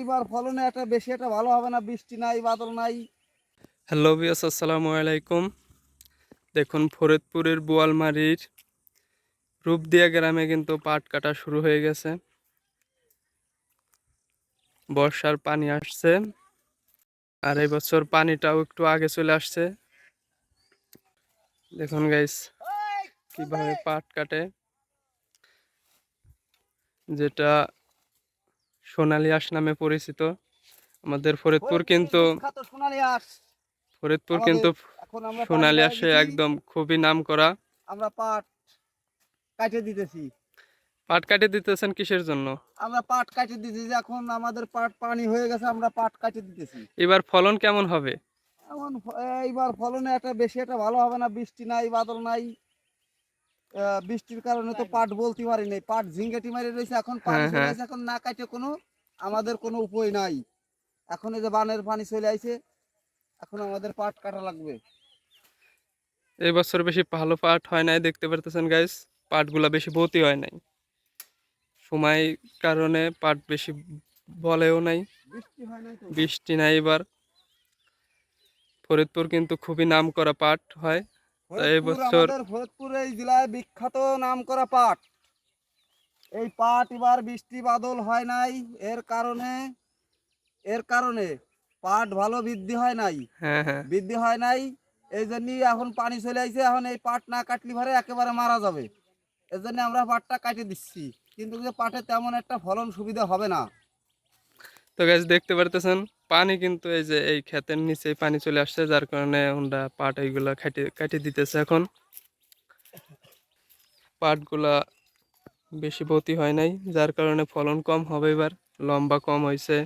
এইবার ফলনে একটা বেশি একটা ভালো হবে না, বৃষ্টি নাই, বাদল নাই। হ্যালো বিয়াস আসসালামু আলাইকুম। দেখুন, ফরিদপুরের বোয়ালমারির রূপদিয়া গ্রামে কিন্তু পাট কাটা শুরু হয়ে গেছে। বর্ষার পানি আসছে আর এই বছর পানিটাও একটু আগে চলে আসছে। দেখুন গাইস কীভাবে পাট কাটে। যেটা সোনালি আঁশ নামে পরিচিত। আমাদের ফরিদপুর কিন্তু আঁশ। ফরিদপুর কিন্তু সোনালি আসে একদম খুবই নাম করা আমরা পাট কাটে দিতেছি। পাট কাটে দিতেছেন কিসের জন্য? আমরা পাট কাটে দিতেছি। এখন আমাদের পাট পানি হয়ে গেছে আমরা পাট কাটে দিতেছি। এবার ফলন কেমন হবে? এখন এইবার ফলনে একটা বেশি একটা ভালো হবে না বৃষ্টি নাই বাদল নাই। বৃষ্টির কারণে তো পাট বলতে পারি নাই। পাট ঝিঙ্গেটি মারি রয়েছে এখন পানি হ্যাঁ, হ্যাঁ। এখন না কাটে কোনো আমাদের কোনো উপায় নাই। এখন এই যে বানের পানি চলে আইছে এখন আমাদের পাট কাটা লাগবে। এই বছর বেশি ভালো পাট হয় নাই দেখতে পারতেছেন গাইস পাটগুলা বেশি বতি হয় নাই। সময় কারণে পাট বেশি বলেও নাই। বৃষ্টি হয় নাই তো। বৃষ্টি নাই এবার। ফরিদপুর কিন্তু খুবই নাম করা পাট হয়। এই বছর- ফরিদপুর এই জেলায় বিখ্যাত নাম করা পাট। এই পাট এবার বৃষ্টি বাদল হয় নাই। এর কারণে এর কারণে পাট ভালো বৃদ্ধি হয় নাই। হ্যাঁ হ্যাঁ। বৃদ্ধি হয় নাই এই জন্যই এখন পানি চলে আইছে। এখন এই পাট না কাটলি ভারে একেবারে মারা যাবে। এর জন্য আমরা পাটটা কাটে দিচ্ছি। কিন্তু যে পাটে তেমন একটা ফলন সুবিধা হবে না। তো গাছ দেখতে পারতেছেন পানি কিন্তু এই যে এই ক্ষেতের নিচে পানি চলে আসছে যার কারণে আমরা পাট এইগুলা কাটে কাটে দিতেছে এখন। পাটগুলা বেশি বতি হয় নাই যার কারণে ফলন কম হবে এবার লম্বা কম হয়েছে